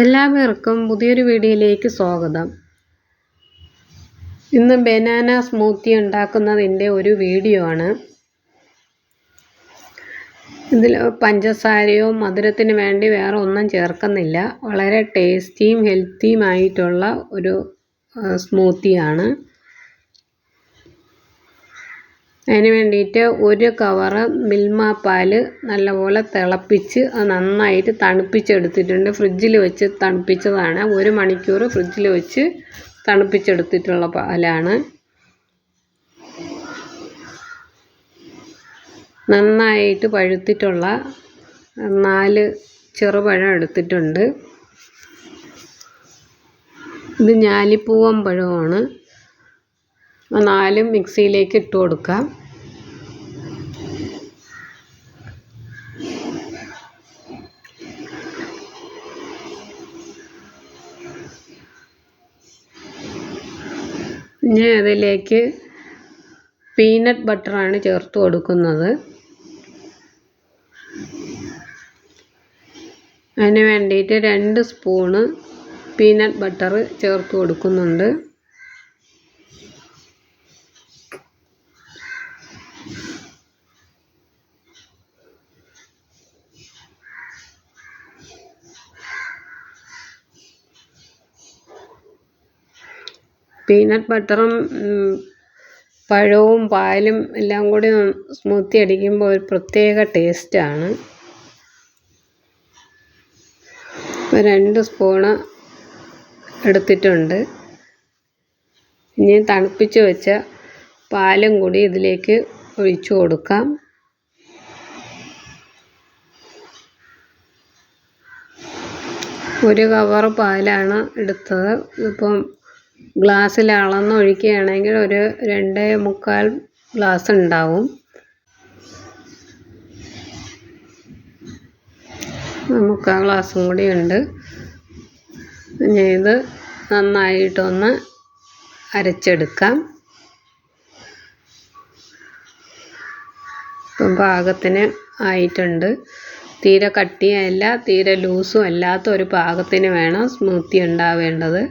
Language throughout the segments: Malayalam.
എല്ലാവർക്കും പുതിയൊരു വീഡിയോയിലേക്ക് സ്വാഗതം. ഇന്ന് ബനാന സ്മൂത്തി ഉണ്ടാക്കുന്നതിന്റെ ഒരു വീഡിയോ ആണ്. ഇതിൽ പഞ്ചസാരയോ മധുരത്തിന് വേണ്ടി വേറെ ഒന്നും ചേർക്കുന്നില്ല. വളരെ ടേസ്റ്റിയും ഹെൽത്തിയുമായിട്ടുള്ള ഒരു സ്മൂത്തിയാണ്. അതിന് വേണ്ടിയിട്ട് ഒരു കവറ് മിൽമ പാൽ നല്ലപോലെ തിളപ്പിച്ച് അത് നന്നായിട്ട് തണുപ്പിച്ചെടുത്തിട്ടുണ്ട്. ഫ്രിഡ്ജിൽ വെച്ച് തണുപ്പിച്ചതാണ്. ഒരു മണിക്കൂർ ഫ്രിഡ്ജിൽ വെച്ച് തണുപ്പിച്ചെടുത്തിട്ടുള്ള പാലാണ്. നന്നായിട്ട് പഴുത്തിട്ടുള്ള നാല് ചെറുപഴം എടുത്തിട്ടുണ്ട്. ഇത് ഞാലിപ്പൂവൻ പഴമാണ്. നാലും മിക്സിയിലേക്ക് ഇട്ട് കൊടുക്കാം ഇനി അതിലേക്ക് പീനട്ട് ബട്ടറാണ് ചേർത്ത് കൊടുക്കുന്നത്. അതിന് വേണ്ടിയിട്ട് രണ്ട് സ്പൂണ് പീനട്ട് ബട്ടർ ചേർത്ത് കൊടുക്കുന്നുണ്ട്. പീനട്ട് ബട്ടറും പഴവും പാലും എല്ലാം കൂടി സ്മൂത്തി അടിക്കുമ്പോൾ ഒരു പ്രത്യേക ടേസ്റ്റാണ് രണ്ട് സ്പൂണ് എടുത്തിട്ടുണ്ട്. ഇനി തണുപ്പിച്ച് വെച്ച പാലും കൂടി ഇതിലേക്ക് ഒഴിച്ചു കൊടുക്കാം. ഒരു കവർ പാലാണ് എടുത്തത്. ഇപ്പം ഗ്ലാസ്സിൽ അളന്ന് ഒഴിക്കുകയാണെങ്കിൽ ഒരു രണ്ട് മുക്കാൽ ഗ്ലാസ് ഉണ്ടാവും. മുക്കാൽ ഗ്ലാസ്സും കൂടി ഉണ്ട്. ഇനി ഇത് നന്നായിട്ടൊന്ന് അരച്ചെടുക്കാം. ഇപ്പം പാകത്തിന് ആയിട്ടുണ്ട്. തീരെ കട്ടിയല്ല തീരെ ലൂസും അല്ലാത്ത ഒരു പാകത്തിന് വേണം സ്മൂത്തി ഉണ്ടാവേണ്ടത്.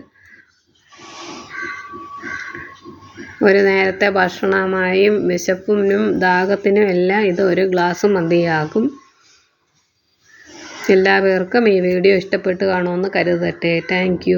ഒരു നേരത്തെ ഭക്ഷണമായും വിശപ്പിനും ദാഹത്തിനും എല്ലാം ഇത് ഒരു ഗ്ലാസ് മതിയാകും. എല്ലാവർക്കും ഈ വീഡിയോ ഇഷ്ടപ്പെട്ട് കാണുമെന്ന് കരുതട്ടെ. താങ്ക്